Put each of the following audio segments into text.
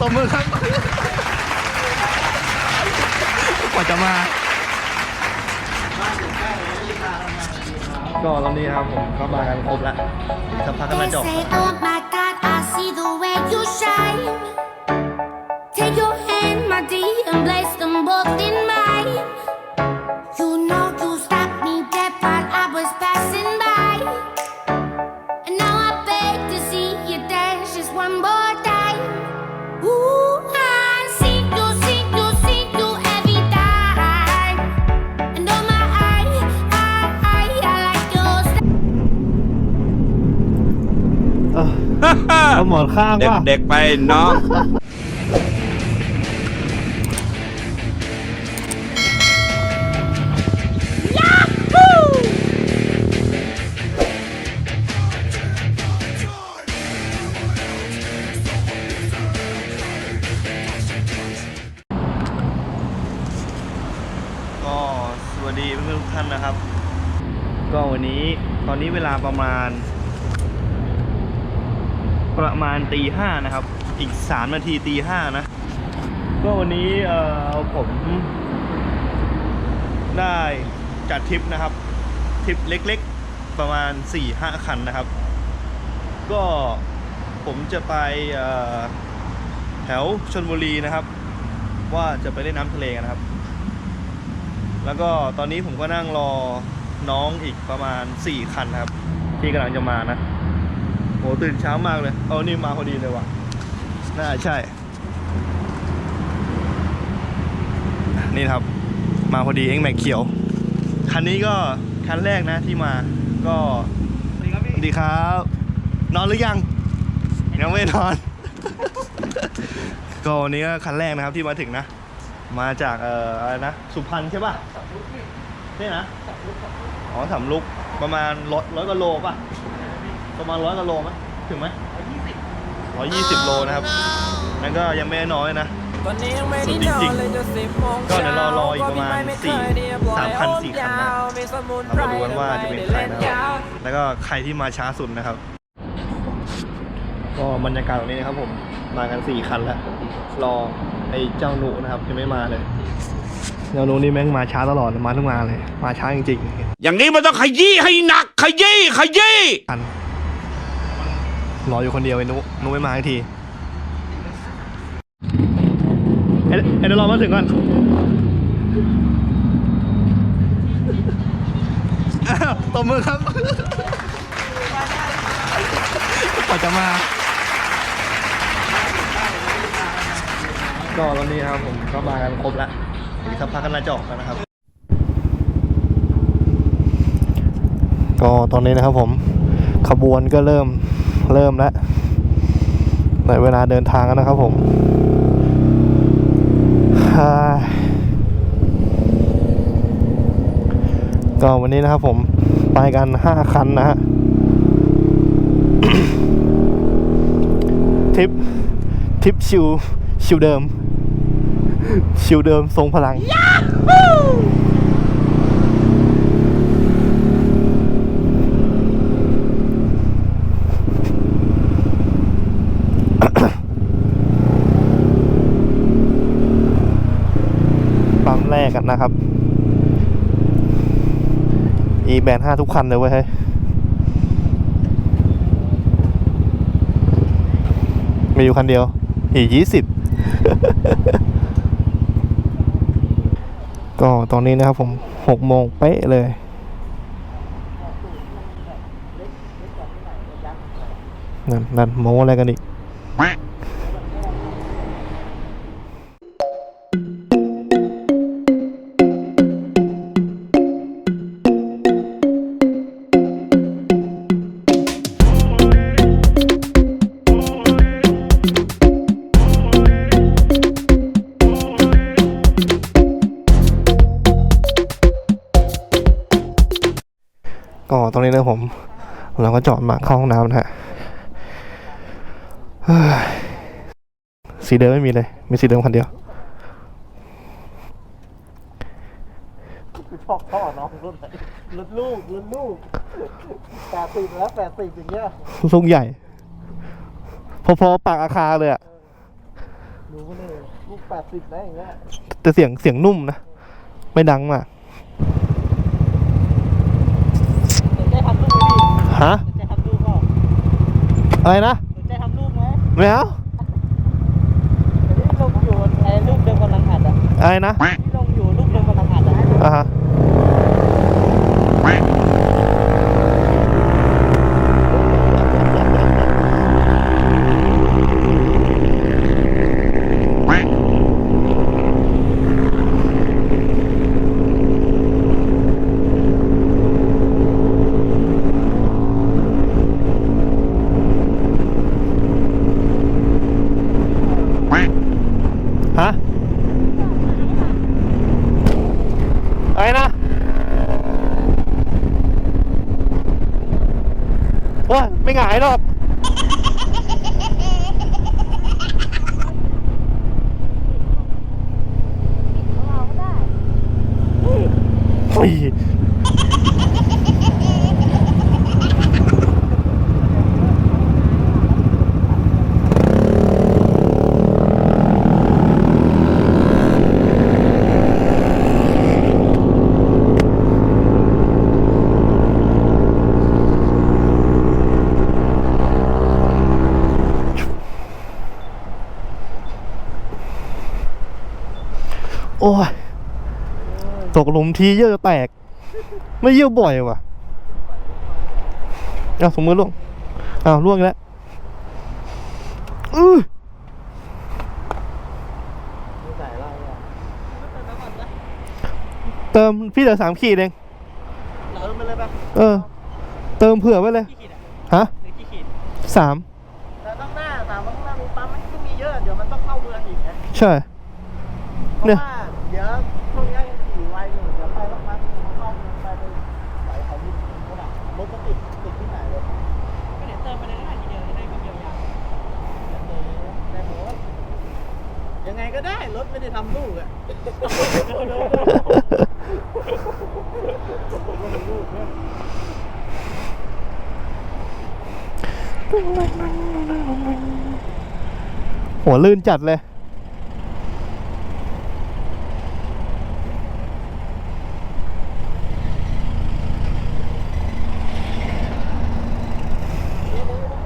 ตบมือครับกว่าจะมา ก็ตอนนี้ครับผมก็มากันครบแล้วสักพักก็ They มาจบ say, oh my God, I see the way you shine. Take your hand, my dear, and place them both in mine. You know you stopped me dead while I was passing by. And now I beg to see you dance just one more เอาหมอนข้างว่าเด็กๆไปน้องก็สวัสดีเพื่อนๆทุกท่านนะครับ ก็วันนี้ตอนนี้เวลาประมาณ ประมาณตีห้านะครับ อีกสามนาทีตีห้านะ ก็วันนี้เออผมได้จัดทริปนะครับทริปเล็กๆประมาณ4ี่ห้าคันนะครับ ก็ผมจะไปแถวชนบุรีนะครับ ว่าจะไปเล่นน้ำทะเลกันนะครับ แล้วก็ตอนนี้ผมก็นั่งรอน้องอีกประมาณ 4 คันครับ ที่กำลังจะมานะ หตื่นเช้ามากเลย เอานี่มาพอดีเลยว่ะ น่าใช่ นี่ครับ มาพอดีเอ็งแม็กเขียว คันนี้ก็คันแรกนะที่มา ก็สวัสดีครับ นอนหรือยัง ยังไม่นอน ก็วันนี้ก็คันแรกนะครับที่มาถึงนะ มาจากเอ่ออะไรนะ สุพรรณใช่ป่ะนี่นะ อ๋อสำลุกประมาณร้อยร้อยกว่าโลป่ะ ประมาณร้อยกว่าโลไหมถึงไหมร้อยยี่สิบโลนะครับนั่นก็ยังไม่ได้น้อยนะ ตอนนี้ยังไม่สุได้ดจนริองนๆเลยจะสิบโมงก็เดี๋ยวรอรออีกประมาณเช้สี่ก็พี่ไเคยเรียบร้อยสามพันสี่คันนะโอ้ยมีสมุนไพเรามาดูกันว่าจะเป็นใครนะครับแล้วก็ใครที่มาช้าสุดนะครับ ก็บรรยากาศตรงนี้นะครับผมมากันสี่คันแล้วรอไอ้เจ้าหนูนะครับยังไม่มาเลยเจ้าหนูนี่แม่งมาช้าตลอดมาทุกมาเลย มาช้าจริงๆอย่างนี้มันต้องขยี้ให้หนักขยี้ขยี้ทัน รออยู่คนเดียวไอ้นุนุไม่มาอีกทีเอ้ยเอ้เดี๋ยวรอมาถึงก่อนอ้าวตบมือครับกว่าจะมาก็ตอนนี้ครับผมก็มากันครบแล้วอีกสักพักก็น่าจะออกแล้วนะครับ ก็ตอนนี้นะครับผมขบวนก็เริ่ม เริ่มแล้วในเวลาเดินทางแล้วนะครับผมก็วันนี้นะครับผมไปกันห้าคันนะฮะทริปทริปชิวชิวเดิม ชิวเดิมทรงพลังปั๊ กันนะครับอีแบนห้าทุกคันเลยเว้ยเฮ้ยมีอยู่คันเดียว อียี่สิบก็ตอนนี้นะครับผมหกโมงเป๊ะเลย นั่นนั่นโมอะไรกันอีก อดมาเข้าห้องน้ำนะฮะเฮ้ยสีเดิมไม่มีเลย มีสีเดิมคันเดียวชอบพ่อน้องรุ่นไหนรุ่นลูกรุ่นลูกแปดสิบแล้วแปดสิบอย่างเงี้ยลูกใหญ่ พอๆปากอาคาเลยอะดูไปเลยลูกแปดสิบได้อย่างเงี้ยแต่เสียงเสียงนุ่มนะ ไม่ดังมากสนใจทำลูกไหมพี่ฮะ สนใจทำลูกก็ อะไรนะสนใจทำลูกไหมไม่เอาเดี๋ยวนี้ลงอยู่ไอ้ลูกเดิมกำลังอัดอะอะไรนะที่ลงอยู่ลูกเดิมกำลังอัดอะอ่าฮะฮะ อะไรนะโอ้ยไม่หงายหรอก โอ้ย ตกหลุมทีเยอะจะแตก ไม่เยี่ยวบ่อยว่ะเอาสมมือล่วงอ้าวล่วงอีกแล้วอื้อใส่เราอะเติมพี่เหลือสามขีดเองเราไปเลยปะเออ เติมเผื่อไว้เลย กี่ขีดอะฮะหรือกี่ขีดสาม แต่ต้องหน้าสามต้องหน้ามีปั๊มมันก็มีเยอะ เดี๋ยวมันต้องเข้าเมืองอีกนะใช่ เพราะเนี่ย ว่าเดี๋ยวช่วงนี้ยังขี่ไวอยู่เดี๋ยวไปสักพักเข้าเมืองไปไปไหลเขาดินก็ได้รถก็ติดติดที่ไหนเลยก็ เติมไปเรื่อยๆทีเดียวจะได้ความยาวๆจะเติมได้หมดยังไงก็ได้รถไม่ได้ทำลูกอะหัวลื่นจัดเลย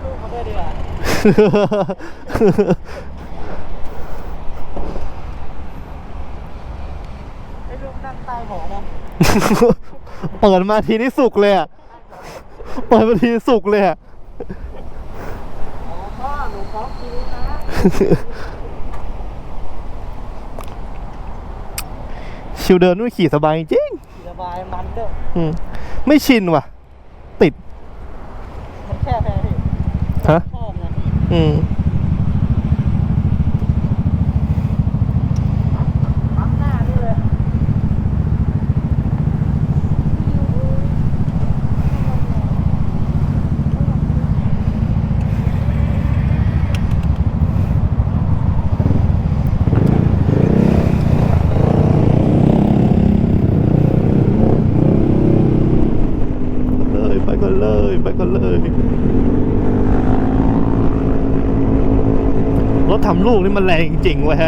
ลูกมาด้วยดี กว่าให้ลูกนั่งใต้หมอนนะเปิดมาทีนี้สุกเลยอะ เปิดมาทีสุกเลยอะอ๋อพ่อหนูพร้อมคิวนะชิวเดินนู่นขี่สบายจริงขี่สบายมันก็อืมไม่ชินว่ะ ติด มันแค่แพ้พี่ฮะชอ บไง อืม ปั๊มหน้านี่เลย เลยไปก่อนเลยไปก่อนเลย รถ ทำลูกนี่มันแรงจริงๆเว้ย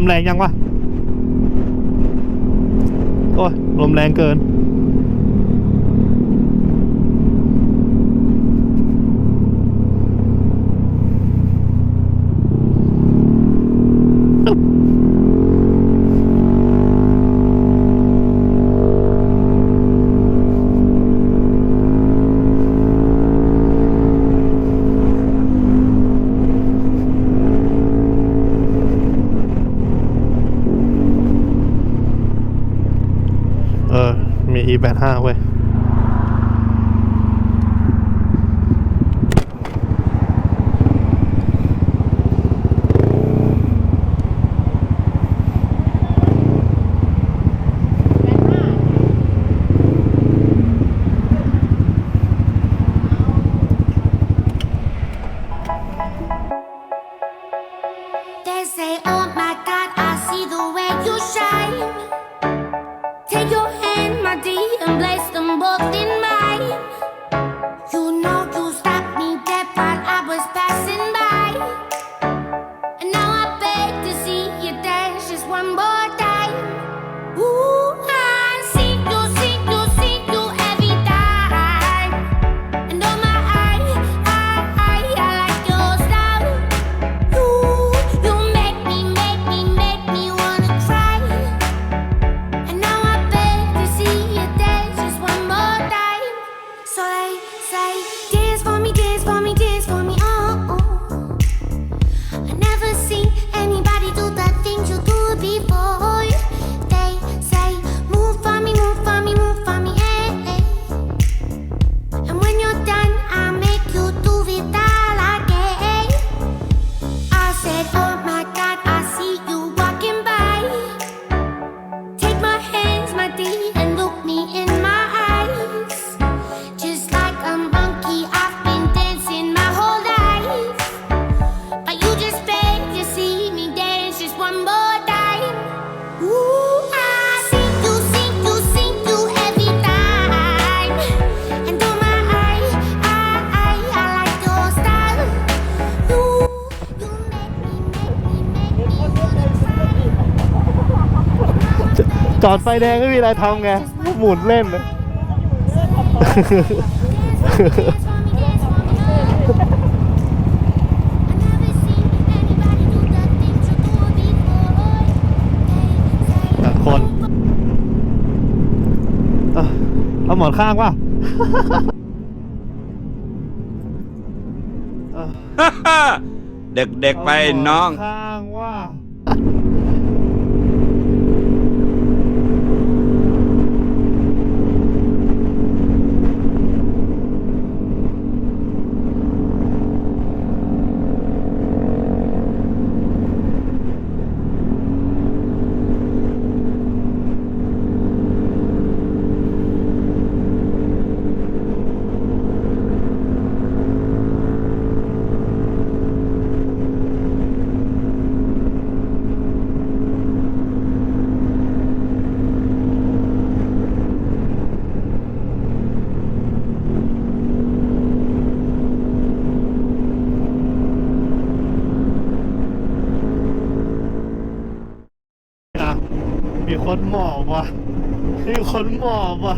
มแรงยังวะ โอ้ยลมแรงเกิน E85 เว้ย จอดไฟแดงไม่มีอะไรทำไงหมุนเล่นเลยแต่คนเอ้าเอาหมอนข้างป่ะเด็กๆไปน้อง ข้างว่า อะ มีคนหมอบว่ะมีคนหมอบว่ะ